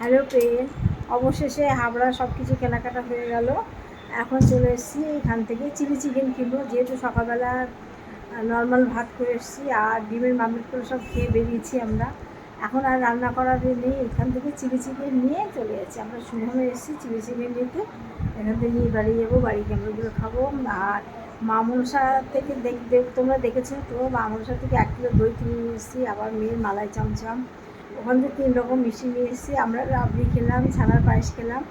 Hello pen অবশেষে হাবড়া সব কিছু কেনাকাটা হয়ে গেল। এখন চলে এসেছি এখান থেকে চিলি চিকেন কিনবো। যেহেতু সকালবেলা নর্মাল ভাত করে এসেছি আর ডিমের মামলেট করে সব খেয়ে বেরিয়েছি আমরা। এখন আর রান্না করার নেই। এখান থেকে চিলি চিকেন নিয়ে চলে যাচ্ছি। আমরা সুমনে এসেছি চিলি চিকেন নিতে। এখান থেকে নিয়ে বাড়ি যাব বাড়িতে আমরা ওগুলো খাব। আর মা মনসা থেকে দেখ তোমরা দেখেছ তো মা মনসা থেকে এক কিলো দই কিনে নিয়ে এসেছি। আবার মেয়ের মালাই চমচম। ওখান থেকে তিন রকম মিষ্টি নিয়ে এসেছি। আমরা রাবড়ি খেলাম, ছানার পায়েস খেলাম।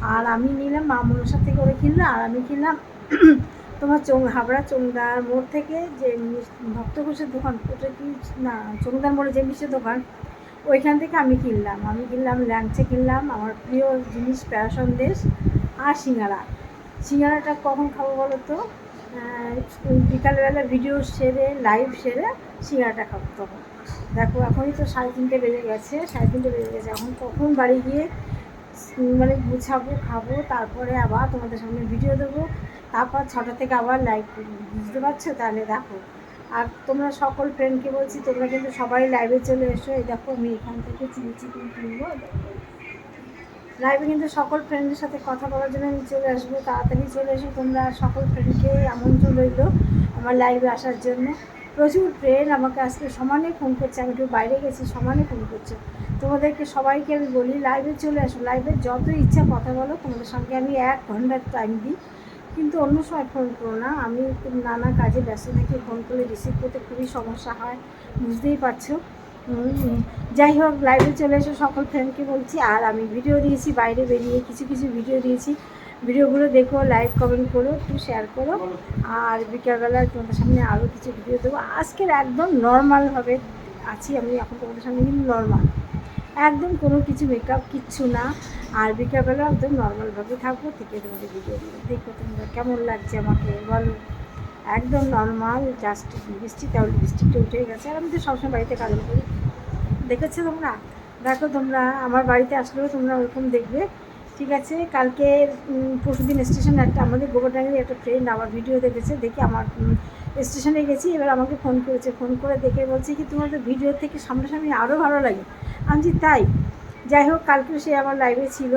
আর আমি নিলাম মা মনসা থেকে ওরা কিনলাম আর আমি কিনলাম তোমার চং হাবড়া চোংদার মোড় থেকে যে মিস- ভক্ত ঘোষের দোকান। ওটা কি? না, চোংদার মোড়ে যে মিষ্টির দোকান, ওইখান থেকে আমি কিনলাম। আমি কিনলাম, ল্যাংচা কিনলাম। আমার প্রিয় জিনিস প্যারা সন্দেশ আর সিঙ্গারা। সিঙ্গারাটা কখন খাব বলো তো? বিকালবেলা ভিডিও সেরে লাইভ সেরে সিঙ্গারাটা খাব তখন। দেখো, এখনই তো সাড়ে তিনটে বেজে গেছে, সাড়ে তিনটে বেজে গেছে। এখন কখন বাড়ি গিয়ে মানে গুছাবো, খাব, তারপরে আবার তোমাদের সামনে ভিডিও দেবো। তারপর ছটা থেকে আবার লাইভ বুঝতে পারছ? তাহলে দেখো। আর তোমরা সকল ফ্রেন্ডকে বলছি, তোমরা কিন্তু সবাই লাইভে চলে এসো। এই দেখো, আমি এখান থেকে চিলি চিকেন কিনবো। লাইভে কিন্তু সকল ফ্রেন্ডের সাথে কথা বলার জন্য আমি চলে আসব। তাড়াতাড়ি চলে এসো তোমরা। সকল ফ্রেন্ডকে আমন্ত্রণ রইল আমার লাইভে আসার জন্য। প্রচুর ফ্রেন্ড আমাকে আজকে সমানে ফোন করছে, আমি একটু বাইরে গেছি, সমানে ফোন করছে। তোমাদেরকে সবাইকে আমি বলি লাইভে চলে আসো। লাইভে যত ইচ্ছা কথা বলো, তোমাদের সঙ্গে আমি এক ঘণ্টার টাইম দিই। কিন্তু অন্য সময় ফোন করো না। আমি নানা কাজে ব্যস্ত থাকি ফোন করলে রিসিভ করতে খুবই সমস্যা হয়, বুঝতেই পারছ। যাই হোক লাইভে চলে এসো, সকল ফ্রেন্ডকে বলছি। আর আমি ভিডিও দিয়েছি, বাইরে বেরিয়ে কিছু কিছু ভিডিও দিয়েছি। ভিডিওগুলো দেখো লাইক কমেন্ট করো, একটু শেয়ার করো। আর বিকেলবেলায় তোমাদের সামনে আরও কিছু ভিডিও দেবো। আজকের একদম নর্মালভাবে আছি আমি, এখন তোমাদের সামনে কিন্তু নর্মাল একদম কোনো কিছু মেকআপ কিচ্ছু না। আর বিকেলবেলা একদম নর্মালভাবে থাকব, থেকে তোমাদের ভিডিও দেবো দেখো তোমরা কেমন লাগছে আমাকে বলো। একদম নর্মাল জাস্ট লিপস্টিক তাহলে লিপস্টিকটা উঠে গেছে। আর আমি তো সবসময় বাড়িতে কাজল করি। দেখেছ তোমরা? দেখো তোমরা, আমার বাড়িতে আসলেও তোমরা ওরকম দেখবে। ঠিক আছে কালকে পরশু দিন স্টেশনে একটা আমাদের গোবরডাঙ্গির একটা ফ্রেন্ড আমার ভিডিও দেখেছে দেখে আমার স্টেশনে গেছি এবার আমাকে ফোন করেছে ফোন করে দেখে বলছে কি তোমার তো ভিডিও থেকে সামনাসামনি আরও ভালো লাগে। আমি বলছি, তাই যাই হোক কালকে সে আমার লাইভে ছিল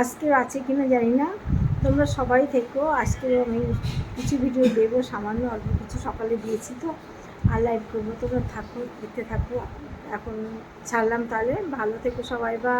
আজকেও আছে কিনা জানি না তোমরা সবাই থেকো আজকে আমি কিছু ভিডিও দেবো সামান্য অল্প কিছু সকালে দিয়েছি তো আর লাইভ করব তোমরা থাকো দেখতে থাকো এখন ছাড়লাম তাহলে ভালো থেকো সবাই বা